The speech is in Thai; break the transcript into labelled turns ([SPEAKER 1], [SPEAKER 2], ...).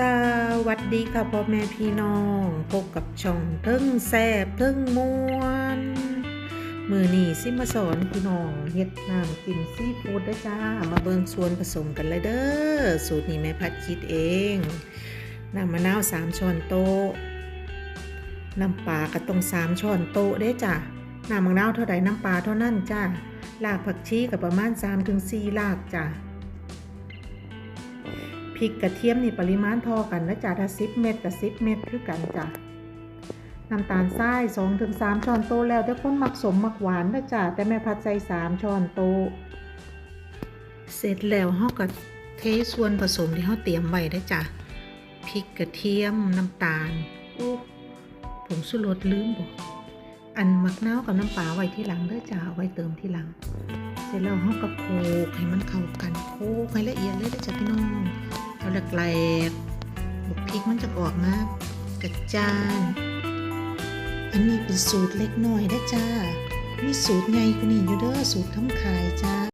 [SPEAKER 1] สวัสดีค่ะพ่อแม่พี่น้องพบกับช่องเทิงแซบเทิงมวนมือนี่ซิมาสอนพี่น้องเฮ็ดน้ำกินซีฟู้ดเด้จ้า มาเบิ่งส่วนผสมกันเลยเด้อสูตรนี้แม่พัดคิดเองน้ำมะนาวสามช้อนโต๊ะน้ำปลาก็ต้องสามช้อนโต๊ะเด้จ้ะน้ำมะนาวเท่าใดน้ำปลาเท่านั้นจ้ารากผักชีกับประมาณ3-4รากจ้ะ พริกกระเทียมนี่ปริมาณเทอกันนะจ๊ะถ้า10เม็ดกับ10เม็ดคือกันจ้ะน้ำตาลทราย2ถึง3ช้อนโต๊ะแล้วแต่คนมักสมมักหวานนะจ๊ะแต่แม่พัดใส่3ช้อนโต๊ะเสร็จแล้วเฮาก็เทส่วนผสมที่เฮาเตรียมไว้ได้จ้ะพริกกระเทียมน้ำตาลอุ๊บผงชูรสลืมบอกอันมักเน่ากับน้ำปลาไว้ที่หลังเด้อจ้ะเอาไว้เติมที่หลัง เสร็จแล้วเฮาก็โขลกให้มันเข้ากันโขลกให้ละเอียดเลยเด้อจ้ะพี่น้อง แหลกๆบุกพริกมันจะออกมากระจาน อันนี้เป็นสูตรเล็กน้อยนะจ้า มีสูตรใหญ่กว่านี้อยู่เด้อสูตรทำขายจ้า